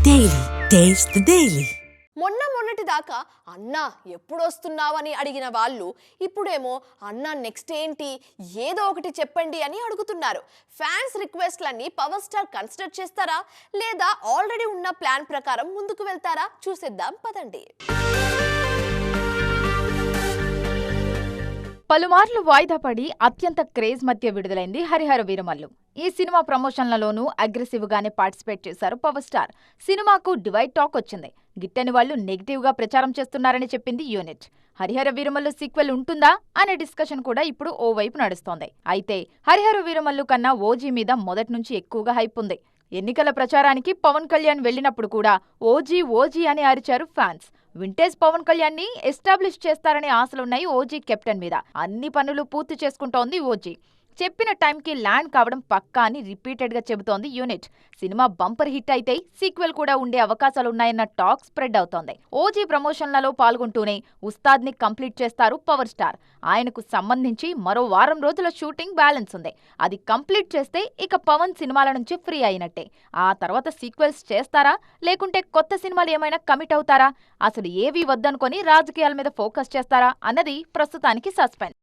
Daily. Taste the Daily. మొన్న మొన్నటి దాకా అన్నా ఎప్పుడు వస్తున్నావని అడిగిన వాళ్ళు ఇప్పుడేమో అన్నా నెక్స్ట్ ఏంటి ఏదో ఒకటి చెప్పండి అని అడుగుతున్నారు ఫ్యాన్స్ రిక్వెస్ట్లన్నీ పవర్ స్టార్ కన్సిడర్ చేస్తారా లేదా ఆల్రెడీ ఉన్న ప్లాన్ ప్రకారం ముందుకు వెళ్తారా చూసేద్దాం పదండి పలుమార్లు వాయిదా పడి అత్యంత క్రేజ్ మధ్య విడుదలైంది హరిహర వీరమల్లు ఈ సినిమా ప్రమోషన్లలోనూ అగ్రెసివ్ గానే పార్టిసిపేట్ చేశారు పవర్ స్టార్. సినిమాకు డివైడ్ టాక్ వచ్చింది. గిట్టని వాళ్ళు నెగిటివ్గా ప్రచారం చేస్తున్నారని చెప్పింది యూనిట్. హరిహర వీరమల్లు సీక్వెల్ ఉంటుందా? అనే డిస్కషన్ కూడా ఇప్పుడు ఓ వైపు నడుస్తోంది. అయితే హరిహర వీరమల్లు కన్నా ఓజీ మీద మొదటి నుంచి ఎక్కువగా హైప్ ఉంది. ఎన్నికల ప్రచారానికి పవన్ కళ్యాణ్ వెళ్ళినప్పుడు కూడా ఓజీ ఓజీ అని అరిచారు ఫ్యాన్స్. వింటేజ్ పవన్ కళ్యాణ్ని ఎస్టాబ్లిష్ చేస్తారనే ఆశలున్నాయి ఓజీ కెప్టెన్ మీద. అన్ని పనులు పూర్తి చేసుకుంటోంది ఓజీ. చెప్పిన టైంకి ల్యాండ్ కావడం పక్కా అని రిపీటెడ్గా చెబుతోంది యూనిట్. సినిమా బంపర్ హిట్ అయితే సీక్వెల్ కూడా ఉండే అవకాశాలున్నాయన్న టాక్ స్ప్రెడ్ అవుతోంది. ఓజీ ప్రమోషన్లలో పాల్గొంటూనే ఉస్తాద్ని కంప్లీట్ చేస్తారు పవర్ స్టార్. ఆయనకు సంబంధించి మరో వారం రోజుల షూటింగ్ బ్యాలెన్స్ ఉంది. అది కంప్లీట్ చేస్తే ఇక పవన్ సినిమాల నుంచి ఫ్రీ అయినట్టే. ఆ తర్వాత సీక్వెల్స్ చేస్తారా? లేకుంటే కొత్త సినిమాలు ఏమైనా కమిట్ అవుతారా? అసలు ఏవి వద్దనుకొని రాజకీయాల మీద ఫోకస్ చేస్తారా? అన్నది ప్రస్తుతానికి సస్పెండ్